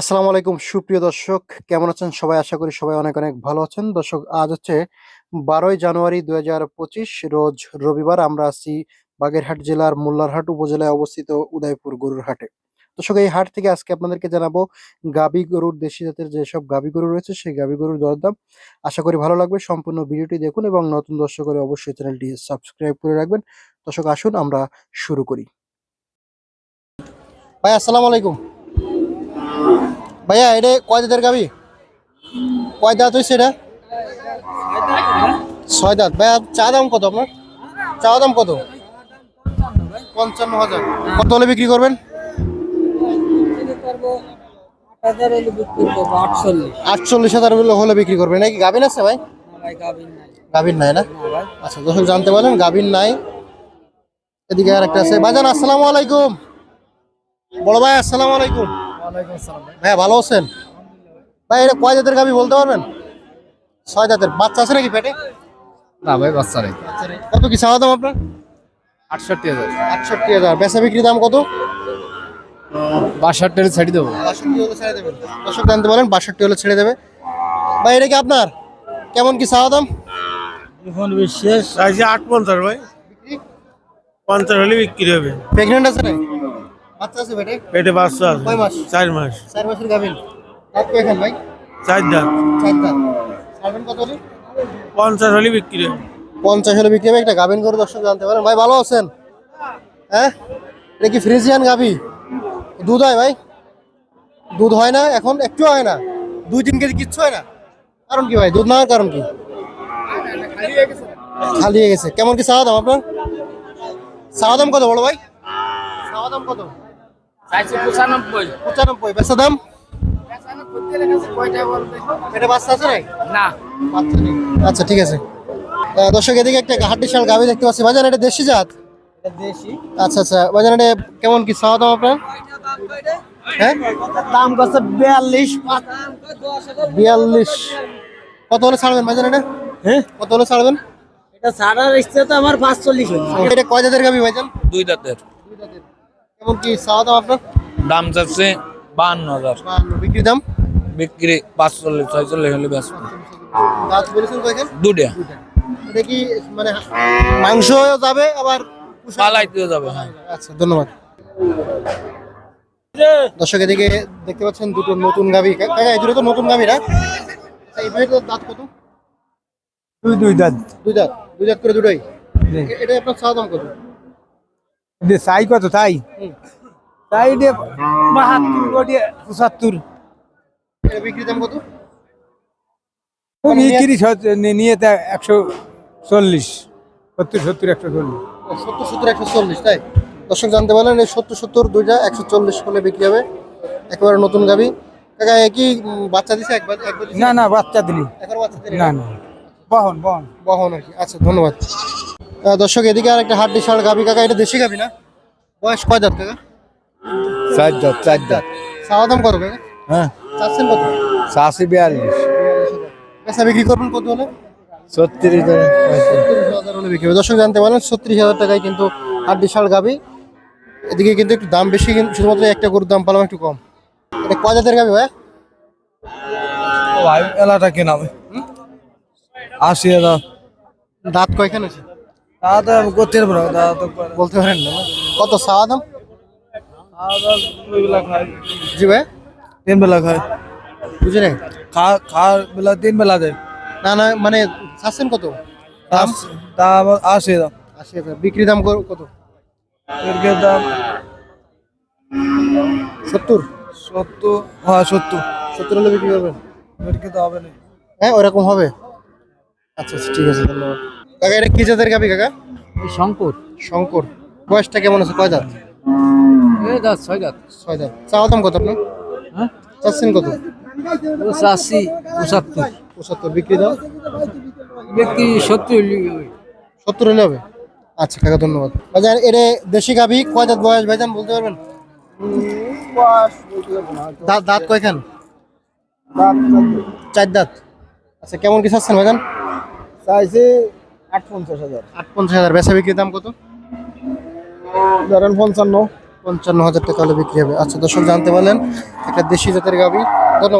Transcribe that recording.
আসসালামু আলাইকুম, সুপ্রিয় দর্শক, কেমন আছেন? সবাই আশা করি সবাই অনেক অনেক ভালো আছেন। দর্শক, আজ হচ্ছে বারোই জানুয়ারি দুই হাজার পঁচিশ, রোজ রবিবার আমরা আছি বাগেরহাট জেলার মোল্লারহাট উপজেলায় অবস্থিত উদয়পুর গরুর হাটে। দর্শক, এই হাট থেকে আজকে আপনাদেরকে জানাব গাবি গরুর, দেশি জাতের যেসব গাবি গরু রয়েছে, সেই গাবি গরুর দরদাম আশা করি ভালো লাগবে, সম্পূর্ণ ভিডিওটি দেখুন এবং নতুন দর্শক অবশ্যই চ্যানেলটি সাবস্ক্রাইব করে রাখবেন। দর্শক, আসুন আমরা শুরু করি। ভাই, আসসালামু আলাইকুম। ভাইয়া এটা কয় দাঁতের গাবি কয় দাঁত হয়েছে এটা? ছয় দাঁত। ভাইয়া চা দাম কত আপনার? চা দাম কত? পঞ্চান্ন হাজার। কত হলে বিক্রি করবেন? আটচল্লিশ হাজার হলে বিক্রি করবেন। নাকি গাভিন আছে ভাই? গাভিন নাই না? আচ্ছা দর্শক জানতে পারলেন গাভিন নাই। এদিকে আর একটা আছে। ভাইজান আসসালামু আলাইকুম। বড় ভাই আসসালামু আলাইকুম। ভাইয়া ভালো আছেন? ভাই এটা কয় জাতের গাভি বলতে পারবেন? ছয় জাতের। বাচ্চা আছে নাকি পেটে? না ভাই বাচ্চা নেই। কত কি চাওয়া দাম আপনার? আটষট্টি হাজার। আটষট্টি হাজার। বেচা বিক্রি দাম কত? বাষট্টি দেবো। হলে ছেড়ে দেবেন। দর্শক জানতে পারেন বাষট্টি হলে ছেড়ে দেবে। ভাই এটা কি আপনার? কেমন কি চাওয়া দাম? এখন বিশেষ আট পঞ্চাশ ভাই। পঞ্চাশ হলে বিক্রি হবে। প্রেগনেন্ট আছে নাকি? বাচ্চা আছে পেটে পেটে বাচ্চা আছে। কয় মাস? চার মাস। চার মাসের গাভিন। দাঁত কয়খান ভাই? চার দাঁত। চার দাঁত। ছাড়বেন কত হলে? পঞ্চাশ হলে বিক্রি হবে। পঞ্চাশ হলে বিক্রি হবে। একটা গাভিন করে দর্শক জানতে পারেন। ভাই ভালো আছেন? হ্যাঁ? এটা কি ফ্রিজিয়ান গাভি? দুধ হয় ভাই? দুধ হয় না? এখন একটু হয় না। দুই তিন কেজি কিচ্ছু হয় না? কারণ কি ভাই? দুধ না হওয়ার কারণ কি? খালি হয়ে গেছে। কেমন কি চাওয়া দাম আপনার? চাওয়া দাম কত বলো ভাই? চাওয়া দাম কত? পঁচানব্বই। পঁচানব্বই। বেচা দাম? এটা বাচ্চা আছে না। বাচ্চা নেই। আচ্ছা ঠিক আছে। দর্শক এদিকে একটা হাড্ডিশাল গাভি দেখতে পাচ্ছি। বাজান এটা দেশি জাত? আচ্ছা আচ্ছা। বাজান এটা কেমন কি চাওয়া দাম আপনার? হ্যাঁ? দাম কত বিয়াল্লিশ বিয়াল্লিশ। কত হলে ছাড়বেন বাজান এটা? হ্যাঁ? কত হলে ছাড়বেন? এটা সারার ইচ্ছে তো আমার পাঁচচল্লিশ এটা কয় জাতের গাভি ভাইজান? দুই দাঁতের। কেমন কি চাওয়া দাম আপনার? দাম চাচ্ছে বাহান্ন হাজার। বিক্রি দাম? বিক্রি পাঁচচল্লিশ ছয়চল্লিশ হলে বেশ দাঁত বলেছেন দুটা এটা কি মানে মাংস যাবে আবার পালাইতেও যাবে হ্যাঁ। আচ্ছা ধন্যবাদ। দর্শক এদিকে দেখতে পাচ্ছেন দুটো নতুন গাভি। কাকা এই দুটো তো নতুন গাভি না আচ্ছা, এই ভাইটার দাঁত কত? দুই দুই দাঁত। দুই দাঁত। দুই দাঁত করে দুটোই? এটা আপনার চাওয়া দাম কত? চাই কত তাই। তাই বাহাত্তর কোটি পঁচাত্তর। বিক্রি দাম কত? বিক্রি নিয়ে তা একশো চল্লিশ সত্তর সত্তর একশো চল্লিশ। সত্তর সত্তর একশো চল্লিশ তাই? দর্শক জানতে পারলেন এই সত্তর সত্তর দুইটা একশো চল্লিশ করে বিক্রি হবে। একেবারে নতুন গাবি। কাকা একই বাচ্চা দিছে একবার একবার না না বাচ্চা দিলি একবার বাচ্চা দিলে না? না বহন বহন। বহন আর কি। আচ্ছা ধন্যবাদ। দর্শক এদিকে আর একটা হাড্ডি শাল গাবি কাকা এটা দেশি গাভি না? বয়স কয় দাঁত কাকা? চার দাঁত চার দাঁত। চাওয়া দাম কত কাকা? হ্যাঁ। চাচ্ছেন কত? চাষি বিয়াল্লিশ। পেশা বিক্রি করবেন কত হলে? ছত্রিশ হাজার হলে বিক্রি হবে। দর্শক জানতে পারেন ছত্রিশ হাজার টাকায় কিন্তু হাড্ডি শাল গাভি। এদিকে কিন্তু একটু দাম বেশি কিন্তু শুধুমাত্র একটা গরুর দাম পালাম একটু কম। এটা কয় জাতের গাভি ভাই? ভাই এলাটা কেনা আশি হাজার। দাঁত কয়খান আছে? করতে পারব তো বলতে পারেন না। না? কত চাওয়া দাম? দুই বেলা খায় জি ভাই। তিন বেলা খায় বুঝি নাই খা খাওয়ার বেলা তিন বেলা দেয়। না না মানে চাচ্ছেন কত? দাম? দাম আশি দাম আশি হাজার। বিক্রি দাম কত? এর দাম সত্তর? সত্তর হ্যাঁ সত্তর। সত্তর হলে বিক্রি করবেন? এর তো হবে না। হ্যাঁ ওরকম হবে। আচ্ছা আচ্ছা ঠিক আছে ধন্যবাদ। কাকা এটা কি জাতের গাবি কাকা? শঙ্কর। শঙ্কর। বয়সটা কেমন আছে? কয় এই দাঁত ছয় দাঁত। ছয় দাঁত। চাওয়া দাম কত আপনার হ্যাঁ? চাচ্ছেন কত? চাষি পঁচাত্তর। পঁচাত্তর। বিক্রি দাম? ব্যক্তি সত্তর সত্তর হলে হবে? আচ্ছা কাকা ধন্যবাদ। ভাইজান এটা দেশি গাভি কয় দাঁত বয়স ভাইজান বলতে পারবেন? দাঁত দাঁত কয়খান? চার দাঁত। আচ্ছা কেমন কি চাচ্ছেন ভাইজান? চাইছে হাজার। হাজার। বেচা বিক্রির দাম কত? ধরেন পঞ্চান্ন। পঞ্চান্ন হাজার টাকা হলে বিক্রি হবে। আচ্ছা দর্শক জানতে পারলেন একটা দেশি জাতের গাবি ধন্যবাদ।